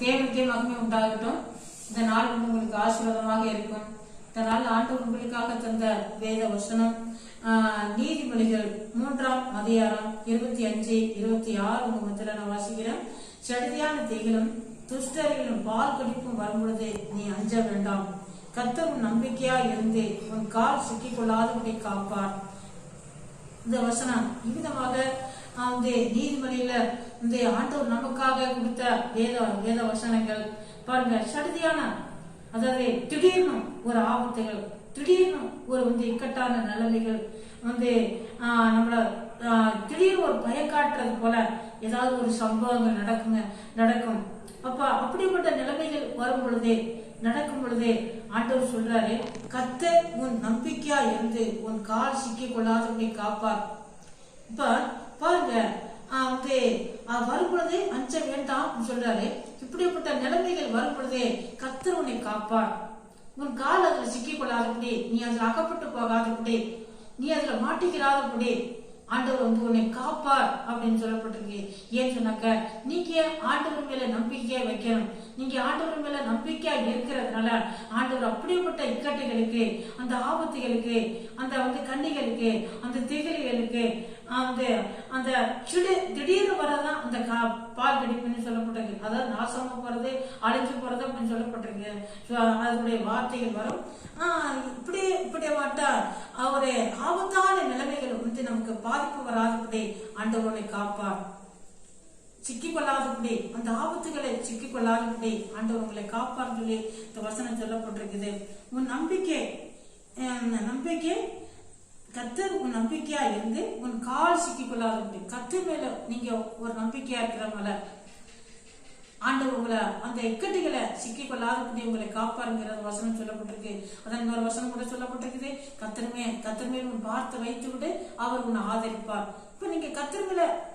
தேவனுக்கே மகிமை உண்டாகட்டும். இந்த நாள் உங்களுக்கு ஆசீர்வாதமாக இருக்கும். இந்த நாள் ஆண்டு உங்களுக்காக தந்த வேத வசனம். நீதிமொழிகள் மூன்றாம் அதிகாரம் இருபத்தி அஞ்சு இருபத்தி ஆறு உங்க மத்தியில நான் வாசிக்கிறேன். சடுதியான தீகளும் துஷ்டர்களும் பால் குடிப்பும் வரும்பொழுது நீ அஞ்ச வேண்டாம். கர்த்தர் நம்பிக்கையா இருந்து உன் கால் சிக்கிக் கொள்ளாதபடி காப்பார். இந்த வசனம் இவ்விதமாக வந்து நீதிமொழியில இந்த ஆண்டவர் நமக்காக கொடுத்த வேத வேத வசனங்கள். பாருங்க சடுதியான அதாவது திடீர்னு ஒரு ஆபத்துகள் திடீர்னு ஒரு வந்து இக்கட்டான நிலைமைகள் வந்து ஆஹ், நம்மள ஆஹ், திடீர்னு ஒரு பயக்காட்டுறது போல ஏதாவது ஒரு சம்பவங்கள் நடக்குங்க நடக்கும். அப்ப அப்படிப்பட்ட நிலைமைகள் வரும் பொழுதே நடக்கும் பொழுதே ஆண்டவர் சொல்றாரு கத்த உன் நம்பிக்கையா இருந்து உன் கால் சிக்கிக் கொள்ளாதபடி காப்பார். இப்ப பாருங்க வந்து ஆஹ் வரும் பொழுதே அஞ்ச வேண்டாம் சொல்றாரு. இப்படிப்பட்ட நிலைமைகள் வரும் பொழுதே கத்தர் உன்னை காப்பார். உன் கால் அதுல சிக்கிக் கொள்ளாதபடி நீ அதுல அகப்பட்டு போகாதபடி நீ அதுல மாட்டிக்கிறாதபடி ஆண்டவர் வந்து உன்னை காப்பார் அப்படின்னு சொல்லப்பட்டிருக்கு ஏன் சொன்னாக்க நீங்க ஆண்டவர் மேல நம்பிக்கையா வைக்கணும். நீங்க ஆண்டவர் மேல நம்பிக்கையா இருக்கிறதுனால ஆண்டவர் அப்படிப்பட்ட இக்கட்டுகளுக்கு அந்த ஆபத்துகளுக்கு அந்த வந்து கண்ணிகளுக்கு அந்த திகில்களுக்கு அந்த அந்த சுடு திடீர்னு வரதான் அந்த கா- பால் கடிப்புன்னு சொல்லப்பட்டிருக்கு. அதாவது நாசமா போறது அழிஞ்சு போறது அப்படின்னு சொல்லப்பட்டிருக்கு. அதனுடைய வார்த்தைகள் வரும். ஆஹ் இப்படி இப்படி வாட்டா அவரு ஆபத்தான நிலைமைகள் நமக்கு பாதிப்பு வராதபடி ஆண்டவரை காப்பார். சிக்கி கொள்ளாதபடி அந்த ஆபத்துகளை சிக்கி கொள்ளாதபடி ஆண்டவர் உங்களை காப்பார் சொல்லி இந்த வசனம் சொல்லப்பட்டிருக்குது. உன் நம்பிக்கை நம்பிக்கை கத்தர் உன் நம்பிக்கையா இருந்து உன் கால் சிக்கி கொள்ளாதபடி கத்தர் மேல நீங்க ஒரு நம்பிக்கையா இருக்கிறவங்கள ஆண்டவர் உங்களை அந்த இக்கட்டுகளை சிக்கிக் கொள்ளாதபடி உங்களை காப்பாருங்கிற வசனம் சொல்லப்பட்டிருக்கு. அதான் இன்னொரு வசனம் கூட சொல்லப்பட்டிருக்குது. கத்தருமே கத்திரமே உன் பார்த்து வைத்து விட்டு அவர் உன்னை ஆதரிப்பார். இப்ப நீங்க கத்தர்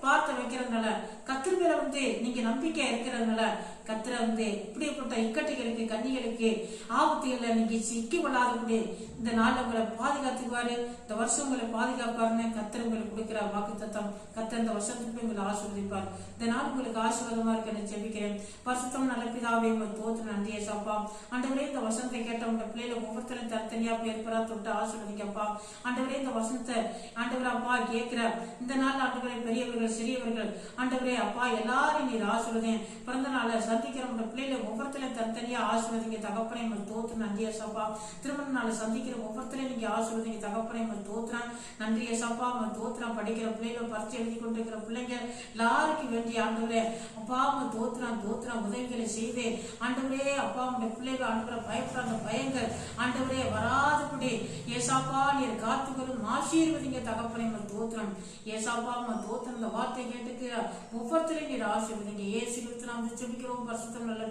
பார்த்து வைக்கிறதுனால கத்திர மேல வந்து நீங்க நம்பிக்கை இருக்கிறதுனால கத்திர வந்து இப்படிப்பட்ட இக்கட்டுகளுக்கு கன்னிகளுக்கு ஆபத்துகள்ல நீங்க சிக்கி கொள்ளாதபடி இந்த நாள் உங்களை பாதுகாத்துக்குவாரு. இந்த வருஷம் உங்களை பாதுகாப்பாருன்னு கத்திர உங்களுக்கு கொடுக்கிற வாக்கு தத்தம் கத்திர இந்த வருஷத்துக்கு உங்களை ஆசிர்வதிப்பார். இந்த நாள் உங்களுக்கு ஆசீர்வாதமா இருக்க நான் ஜெபிக்கிறேன். வருஷத்தம் நல்ல பிதாவே உங்கள் தோத்து நன்றியை சாப்பா ஆண்டவரே இந்த வசனத்தை கேட்ட உங்க பிள்ளைகளை ஒவ்வொருத்தரும் தனித்தனியா பேர் தொட்டு ஆசீர்வதிக்கப்பா. ஆண்டவரே இந்த வசனத்தை ஆண்டவரே அப்பா கேட்கிற. இந்த நாள் ஆண்டவரே பெரியவர்கள் சிறியவர்கள். ஆண்டவரே அப்பா எல்லாரும் நீர் ஆசீர்வதேன் பிறந்த நாளை சந்திக்கிற உங்க பிள்ளைகளை ஒவ்வொருத்தரையும் தனித்தனியா ஆசீர்வதிங்க தகப்பனை உங்கள் தோத்து நன்றியை சாப்பா திருமண நாளை சந்திக்கிற ஒவ்வொருத்தரையும் நீங்க ஆசீர்வதிங்க தகப்பனை உங்கள் தோத்துறான் நன்றியை சாப்பா உங்கள் தோத்துறான் படிக்கிற பிள்ளைகளை பரிச்சு எழுதி கொண்டிருக்கிற பிள்ளைங்க எல்லாருக்கும் வேண்டிய ஆண்டவரே அப்பா உங்க தோத்துறான் தோத்துறான் உதவிகளை செய்து ஆண்டவரே அப்பா உங்க பிள்ளைகள் ஆண்டவரை பயப்படுறாங்க. பயங்கள் ஆண்டவரே வராதபடி ஏசாப்பா நீர் காத்துகளும் ஆசீர்வதிங்க தகப்பனை உங்கள் தோத்திரம். ஏசாப்பா உங்க தோத்திரம் இந்த வார்த்தை கேட்டுக்கு ஒவ்வொருத்தரையும் நீர் ஆசீர்வதிங்க. ஏசு கிறிஸ்து நாம் ஜெபிக்கிறோம் பரிசுத்தம் நல்ல